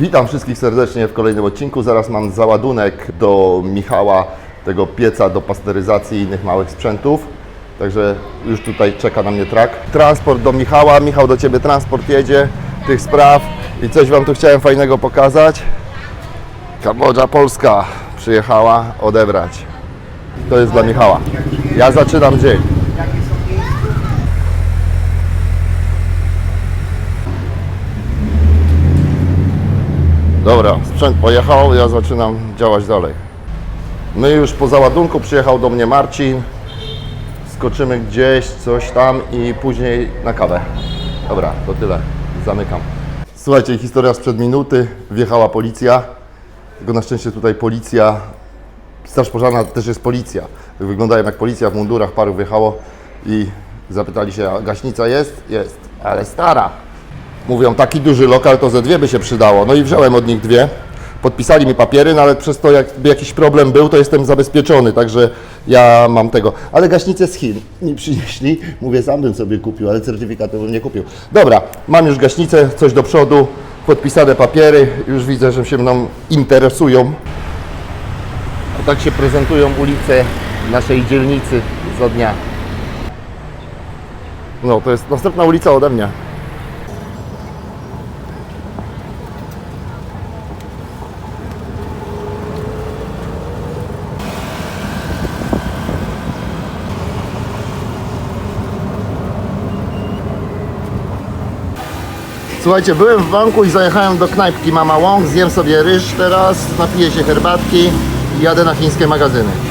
Witam wszystkich serdecznie w kolejnym odcinku. Zaraz mam załadunek do Michała, tego pieca do pasteryzacji i innych małych sprzętów. Także już tutaj czeka na mnie trak. Transport do Michała. Michał, do Ciebie transport jedzie tych spraw. I coś Wam tu chciałem fajnego pokazać. Kambodża Polska przyjechała odebrać. To jest dla Michała. Ja zaczynam dzień. Dobra, sprzęt pojechał, ja zaczynam działać dalej. My już po załadunku przyjechał do mnie Marcin. Skoczymy gdzieś, coś tam i później na kawę. Dobra, to tyle. Zamykam. Słuchajcie, historia sprzed minuty. Wjechała policja. Tylko na szczęście tutaj policja, Straż Pożarna też jest policja. Wyglądają jak policja w mundurach, paru wjechało i zapytali się, a gaśnica jest? Jest, ale stara. Mówią, taki duży lokal, to ze dwie by się przydało. No i wziąłem od nich dwie. Podpisali mi papiery, no ale przez to, jakby jakiś problem był, to jestem zabezpieczony, także ja mam tego. Ale gaśnicę z Chin mi przynieśli. Mówię, sam bym sobie kupił, ale certyfikatu bym nie kupił. Dobra, mam już gaśnicę, coś do przodu, podpisane papiery. Już widzę, że się mną interesują. A tak się prezentują ulice naszej dzielnicy za dnia. No, to jest następna ulica ode mnie. Słuchajcie, byłem w banku i zajechałem do knajpki Mama Wong, zjem sobie ryż teraz, napiję się herbatki i jadę na chińskie magazyny.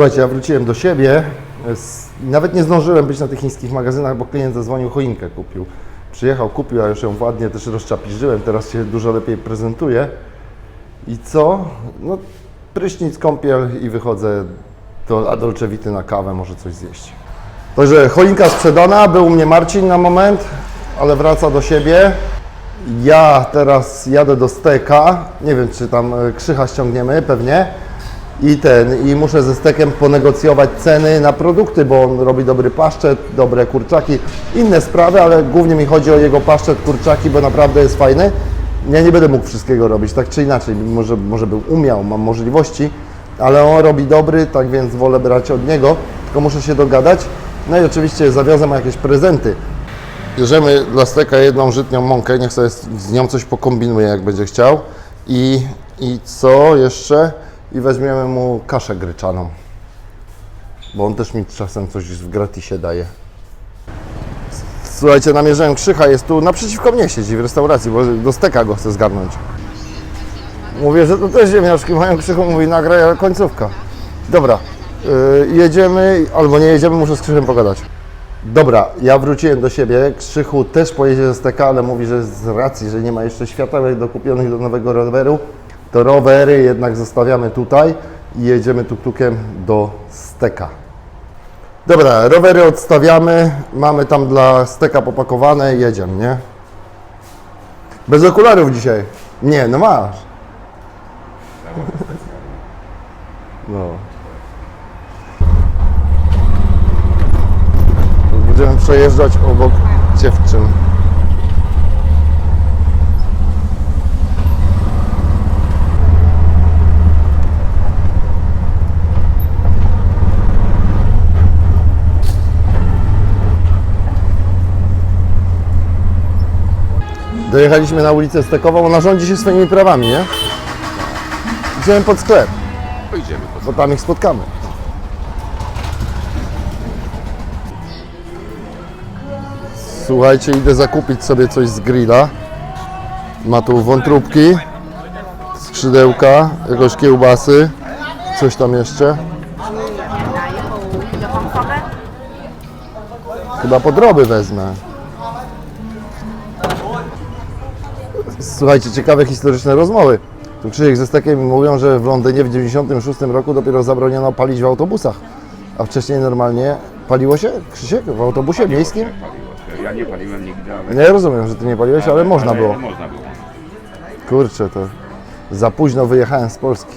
Słuchajcie, ja wróciłem do siebie. S- Nawet nie zdążyłem być na tych chińskich magazynach, bo klient zadzwonił, choinkę kupił. Przyjechał, kupił, a już ją ładnie też rozczapiżyłem. Teraz się dużo lepiej prezentuje. I co? No, prysznic, kąpiel i wychodzę do Adolce Vity na kawę, może coś zjeść. Także choinka sprzedana, był u mnie Marcin na moment, ale wraca do siebie. Ja teraz jadę do steka, nie wiem czy tam e, krzycha ściągniemy, pewnie. I ten, i muszę ze stekiem ponegocjować ceny na produkty, bo on robi dobry paszczet, dobre kurczaki, inne sprawy, ale głównie mi chodzi o jego paszczet, kurczaki, bo naprawdę jest fajny. Ja nie będę mógł wszystkiego robić, tak czy inaczej, może, może bym umiał, mam możliwości, ale on robi dobry, tak więc wolę brać od niego, tylko muszę się dogadać. No i oczywiście zawiozę mu jakieś prezenty. Bierzemy dla steka jedną żytnią mąkę, niech sobie z nią coś pokombinuje, jak będzie chciał. I, I co jeszcze? I weźmiemy mu kaszę gryczaną. Bo on też mi czasem coś w gratisie daje. Słuchajcie, namierzałem Krzycha, jest tu naprzeciwko mnie siedzi w restauracji, bo do steka go chcę zgarnąć. Mówię, że to też ziemniaczki mają Krzychu, mówi nagraj, końcówka. Dobra, yy, jedziemy, albo nie jedziemy, muszę z Krzychem pogadać. Dobra, ja wróciłem do siebie. Krzychu też pojedzie ze steka, ale mówi, że z racji, że nie ma jeszcze światełek dokupionych do nowego roweru, to rowery jednak zostawiamy tutaj i jedziemy tuktukiem do steka. Dobra, rowery odstawiamy, mamy tam dla steka popakowane, jedziemy, nie? Bez okularów dzisiaj. Nie, no masz. No. Będziemy przejeżdżać obok dziewczyn. Dojechaliśmy na ulicę Stekową, ona rządzi się swoimi prawami, nie? Idziemy pod sklep, Pojedziemy po bo tam ich spotkamy. Słuchajcie, idę zakupić sobie coś z grilla. Ma tu wątróbki, skrzydełka, jakieś kiełbasy, coś tam jeszcze. Chyba podroby wezmę. Słuchajcie, ciekawe historyczne rozmowy. Tu Krzysiek ze Stekiem mówią, że w Londynie w 96 roku dopiero zabroniono palić w autobusach. A wcześniej normalnie paliło się, Krzysiek, w autobusie miejskim? paliło się. Ja nie paliłem nigdy, ale... Nie rozumiem, że ty nie paliłeś, ale można było. Można było. Kurczę, to za późno wyjechałem z Polski.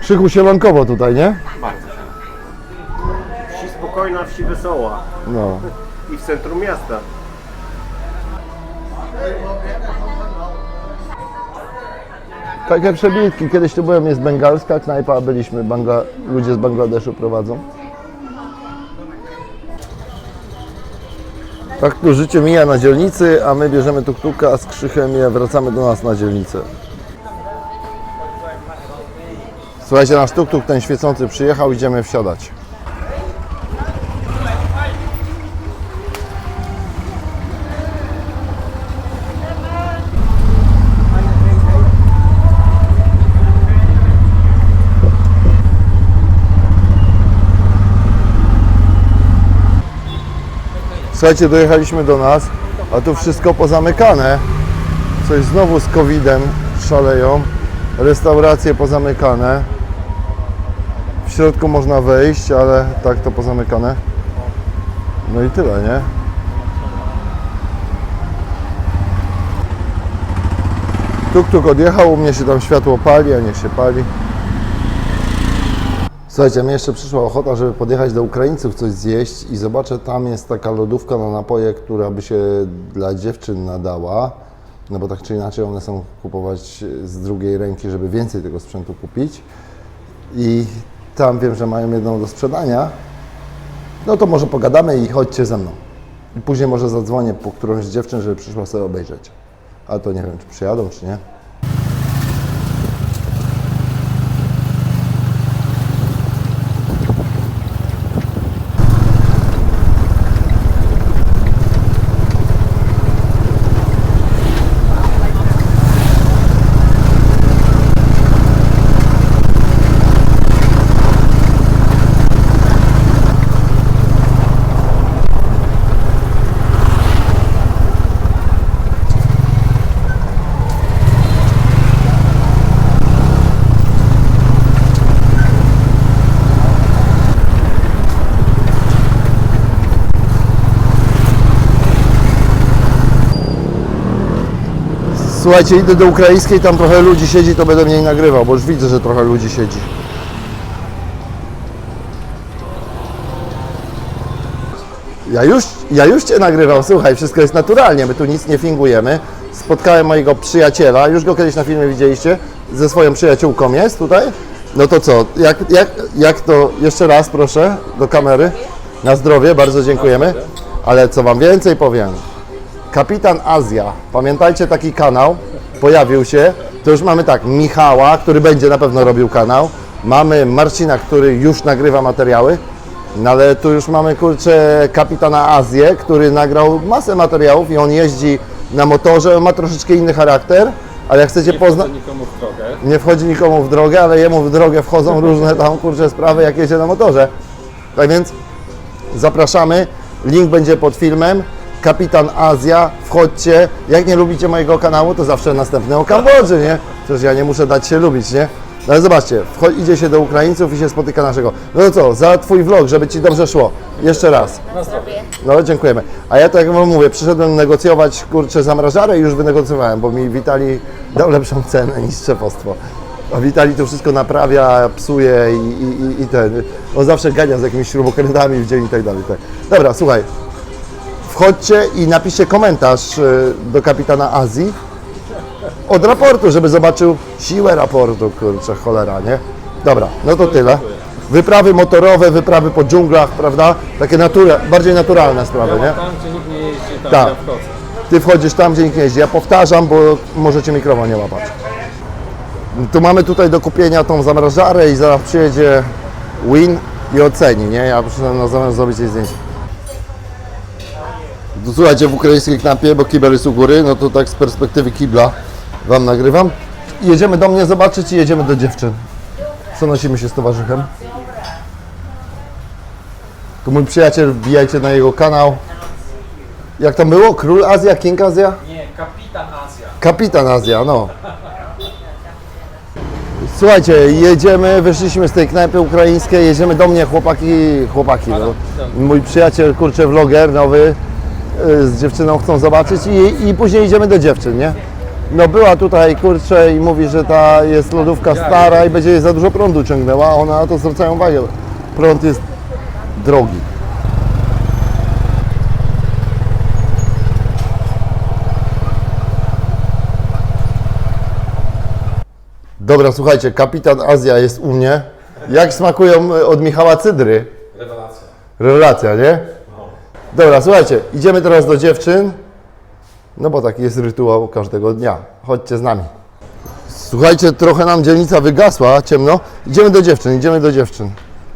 Krzychu sielankowo tutaj, nie? Wsi spokojna, wsi wesoła. No. I w centrum miasta. Takie przebitki. Kiedyś tu byłem, jest bengalska knajpa, byliśmy, ludzie z Bangladeszu prowadzą. Tak tu życie mija na dzielnicy, a my bierzemy tuktuka, a z Krzychem i wracamy do nas na dzielnicę. Słuchajcie, nasz tuktuk ten świecący przyjechał, idziemy wsiadać. Słuchajcie, dojechaliśmy do nas, a tu wszystko pozamykane. Coś znowu z COVID-em szaleją. Restauracje pozamykane. W środku można wejść, ale tak to pozamykane. No i tyle, nie? Tuk tuk odjechał, u mnie się tam światło pali, a niech się pali. Słuchajcie, mi jeszcze przyszła ochota, żeby podjechać do Ukraińców coś zjeść i zobaczę, tam jest taka lodówka na napoje, która by się dla dziewczyn nadała. No bo tak czy inaczej one są kupować z drugiej ręki, żeby więcej tego sprzętu kupić. I tam wiem, że mają jedną do sprzedania. No to może pogadamy i chodźcie ze mną. I później może zadzwonię po którąś z dziewczyn, żeby przyszła sobie obejrzeć. Ale to nie wiem, czy przyjadą, czy nie. Słuchajcie, idę do ukraińskiej, tam trochę ludzi siedzi, to będę mniej nagrywał, bo już widzę, że trochę ludzi siedzi. Ja już, ja już Cię nagrywam, słuchaj, wszystko jest naturalnie, my tu nic nie fingujemy. Spotkałem mojego przyjaciela, już go kiedyś na filmie widzieliście, ze swoją przyjaciółką jest tutaj. No to co, jak, jak, jak to, jeszcze raz proszę, do kamery. Na zdrowie, bardzo dziękujemy. Ale co Wam więcej powiem, Kapitan Azja. Pamiętajcie taki kanał, pojawił się. To już mamy tak, Michała, który będzie na pewno robił kanał. Mamy Marcina, który już nagrywa materiały. No ale tu już mamy kurczę kapitana Azję, który nagrał masę materiałów i on jeździ na motorze, ma troszeczkę inny charakter, ale jak chcecie poznać. nikomu w drogę. Nie wchodzi nikomu w drogę, ale jemu w drogę wchodzą różne tam kurczę sprawy, jak jedzie na motorze. Tak więc zapraszamy. Link będzie pod filmem. Kapitan Azja, wchodźcie. Jak nie lubicie mojego kanału, to zawsze następny o Kambodży, nie? Przecież ja nie muszę dać się lubić, nie? No ale zobaczcie, wcho- idzie się do Ukraińców i się spotyka naszego. No to co, za Twój vlog, żeby Ci dobrze szło. Jeszcze raz. No, dziękujemy. A ja tak jak Wam mówię, przyszedłem negocjować, kurczę, zamrażarę i już wynegocjowałem, bo mi Witali dał lepszą cenę niż szefostwo. A Witali to wszystko naprawia, psuje i, i, i- i ten. On zawsze gania z jakimiś śrubokrętami w dzień i tak dalej. Tak. Dobra, słuchaj. Wchodźcie i napiszcie komentarz y, do kapitana Azji od raportu, żeby zobaczył siłę raportu, kurczę, cholera, nie? Dobra, no to tyle. Wyprawy motorowe, wyprawy po dżunglach, prawda? Takie natura, bardziej naturalne sprawy, nie? Tam, gdzie nikt nie jeździ, tam Tak. Ty wchodzisz tam, gdzie nikt nie jeździ. Ja powtarzam, bo możecie mikrofon nie łapać. Tu mamy tutaj do kupienia tą zamrażarę i zaraz przyjedzie Win i oceni, nie? Ja przyszedłem na zamiast zrobić jej zdjęcie. Tu Słuchajcie, w ukraińskiej knapie, bo kibel jest u góry, no to tak z perspektywy kibla Wam nagrywam. Jedziemy do mnie zobaczyć i jedziemy do dziewczyn. Przenosimy się z towarzychem. To mój przyjaciel, wbijajcie na jego kanał. Jak tam było? Król Azja, King Azja? Nie, kapitan Azja. Kapitan Azja, no. Słuchajcie, jedziemy, wyszliśmy z tej knajpy ukraińskiej, jedziemy do mnie, chłopaki, chłopaki, no. Mój przyjaciel, kurczę, vloger nowy, z dziewczyną chcą zobaczyć i, i później idziemy do dziewczyn, nie? No była tutaj, kurczę, i mówi, że ta jest lodówka stara i będzie jej za dużo prądu ciągnęła, a ona na to zwracają uwagę. Prąd jest drogi. Dobra, słuchajcie, kapitan Azja jest u mnie. Jak smakują y, od Michała Cydry? Rewelacja. Rewelacja, nie? Dobra, słuchajcie, idziemy teraz do dziewczyn. No bo taki jest rytuał każdego dnia. Chodźcie z nami. Słuchajcie, trochę nam dzielnica wygasła, ciemno. Idziemy do dziewczyn, idziemy do dziewczyn.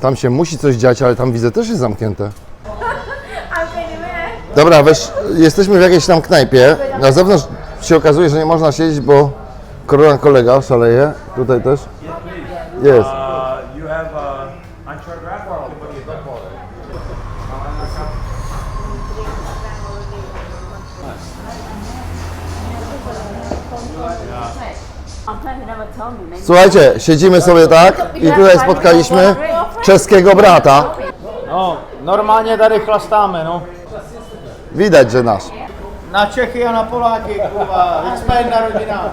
Tam się musi coś dziać, ale tam widzę też jest zamknięte. Dobra, wesz, jesteśmy w jakiejś tam knajpie. Na zewnątrz się okazuje, że nie można siedzieć, bo korona kolega szaleje. Tutaj też. Jest. Słuchajcie, siedzimy sobie tak i tutaj spotkaliśmy czeskiego brata. No, normalnie tady chlastáme, no. Widać, że nasz. Na Čechy a na Poláky, kurva, jsme jedna rodina.